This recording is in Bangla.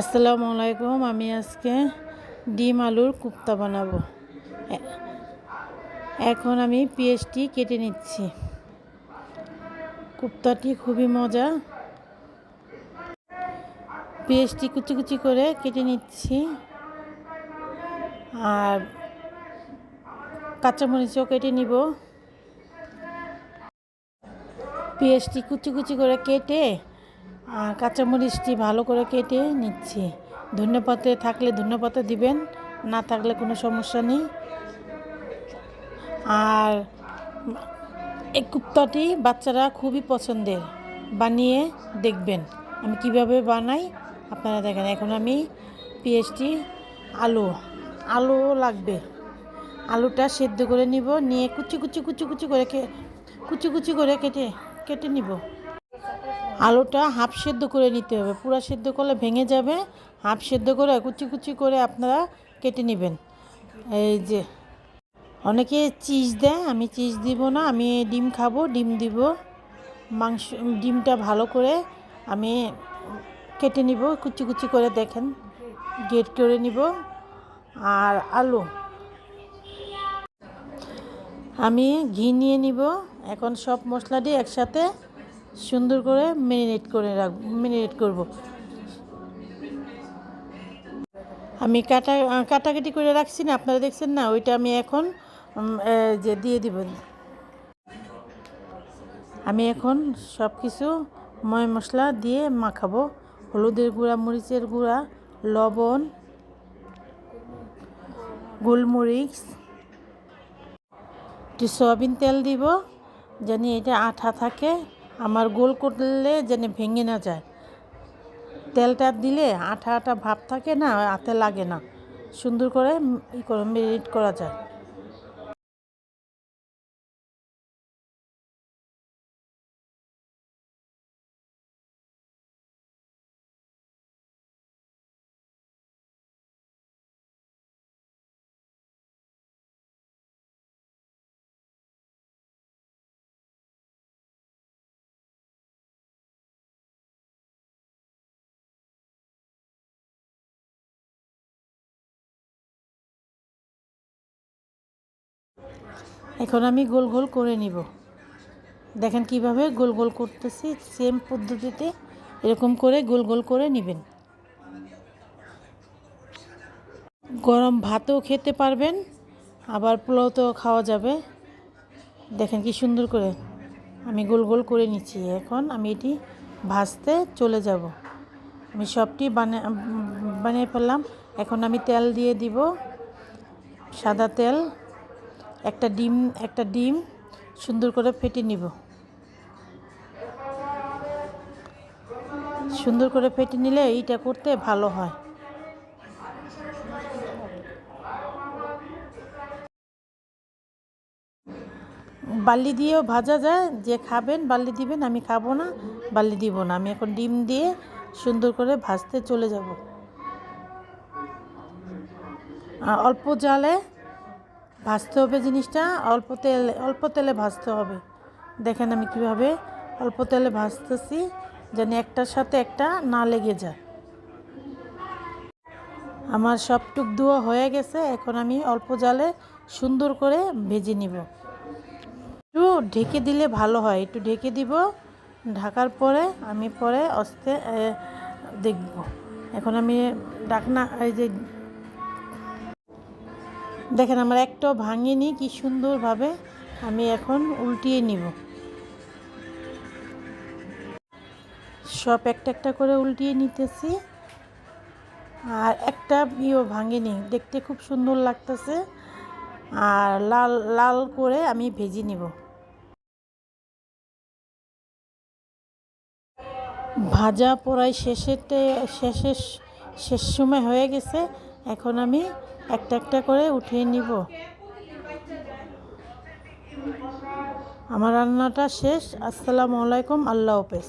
আসসালামু আলাইকুম, আমি আজকে ডিম আলুর কুপ্তা বানাবো। এখন আমি পেঁয়াজটি কেটে নিচ্ছি। কুপ্তাটি খুবই মজা। পেঁয়াজটি কুচি কুচি করে কেটে নিচ্ছি। আর কাঁচামরিচও কেটে নিব। পেঁয়াজটি কুচি কুচি করে কেটে আর কাঁচামরিচটি ভালো করে কেটে নিচ্ছি। ধন্যপাতে থাকলে ধন্যপাতা দিবেন, না থাকলে কোনো সমস্যা নেই। আর এই কুপ্তাটি বাচ্চারা খুবই পছন্দের, বানিয়ে দেখবেন। আমি কীভাবে বানাই আপনারা দেখেন, এখন আমি পেঁয়াজটি, আলু আলু লাগবে। আলুটা সেদ্ধ করে নিব, নিয়ে কুচি কুচি কুচি কুচি করে কুচি কুচি করে কেটে কেটে নিব। আলুটা হাফ সেদ্ধ করে নিতে হবে। পুরা সেদ্ধ করলে ভেঙে যাবে। হাফ সেদ্ধ করে কুচি কুচি করে আপনারা কেটে নেবেন। এই যে, অনেকে চিজ দেয়, আমি চিজ দিব না, আমি ডিম খাব, ডিম দিব। মাংস, ডিমটা ভালো করে আমি কেটে নিব, কুচি কুচি করে দেখেন গেট করে নিব। আর আলু, আমি ঘি নিয়ে নিব। এখন সব মশলা দিয়ে একসাথে সুন্দর করে ম্যারিনেট করে রাখ ম্যারিনেট করব। আমি কাটা কাটাকাটি করে রাখছি না, আপনারা দেখছেন না? ওইটা আমি এখন যে দিয়ে দিব। আমি এখন সব কিছু ময় মশলা দিয়ে মাখাবো। হলুদের গুঁড়া, মরিচের গুঁড়া, লবণ, গোলমরিচ, একটু সয়াবিন তেল দিব জানি এটা আঠা থাকে। আমার গোল করলে যেন ভেঙে না যায়। তেলটা দিলে আঠা আঠা ভাব থাকে না, হাতে লাগে না। সুন্দর করে ই করে মেরিনেট করা যায়। এখন আমি গোল গোল করে নিব। দেখেন কীভাবে গোল গোল করতেছি সেম পদ্ধতিতে এরকম করে গোল গোল করে নেবেন। গরম ভাতও খেতে পারবেন, আবার পোলাওতেও খাওয়া যাবে। দেখেন কি সুন্দর করে আমি গোল গোল করে নিচ্ছি। এখন আমি এটি ভাজতে চলে যাব। আমি সবটি বানা বানিয়ে ফেললাম। এখন আমি তেল দিয়ে দিব, সাদা তেল। একটা ডিম একটা ডিম সুন্দর করে ফেটে নিব। সুন্দর করে ফেটে নিলে এইটা করতে ভালো হয়। বালি দিয়েও ভাজা যায়, যে খাবেন বালি দিবেন, আমি খাব না, বালি দিব না। আমি এখন ডিম দিয়ে সুন্দর করে ভাজতে চলে যাব। অল্প জালে ভাজতে হবে জিনিসটা, অল্প তেল, অল্প তেলে ভাজতে হবে। দেখেন আমি কীভাবে অল্প তেলে ভাজতেছি, যেন একটার সাথে একটা না লেগে যায়। আমার সবটুক ধোয়া হয়ে গেছে, এখন আমি অল্প জালে সুন্দর করে ভেজে নিব। একটু ঢেকে দিলে ভালো হয়, একটু ঢেকে দিব। ঢাকার পরে আমি পরে অস্তে দেখব। এখন আমি ডাকনা, এই যে দেখেন, আমার একটাও ভাঙিনি, কি সুন্দরভাবে আমি এখন উল্টিয়ে নিব। সব একটা একটা করে উল্টিয়ে নিতেছি, আর একটা ইও ভাঙেনি, দেখতে খুব সুন্দর লাগতেছে, আর লাল লাল করে আমি ভেজে নিব। ভাজা পড়াই শেষেতে, শেষের, শেষ সময় হয়ে গেছে, এখন আমি একটা একটা করে উঠিয়ে নিব। আমার রান্নাটা শেষ। আসসালামু আলাইকুম আল্লাহ হাফেজ।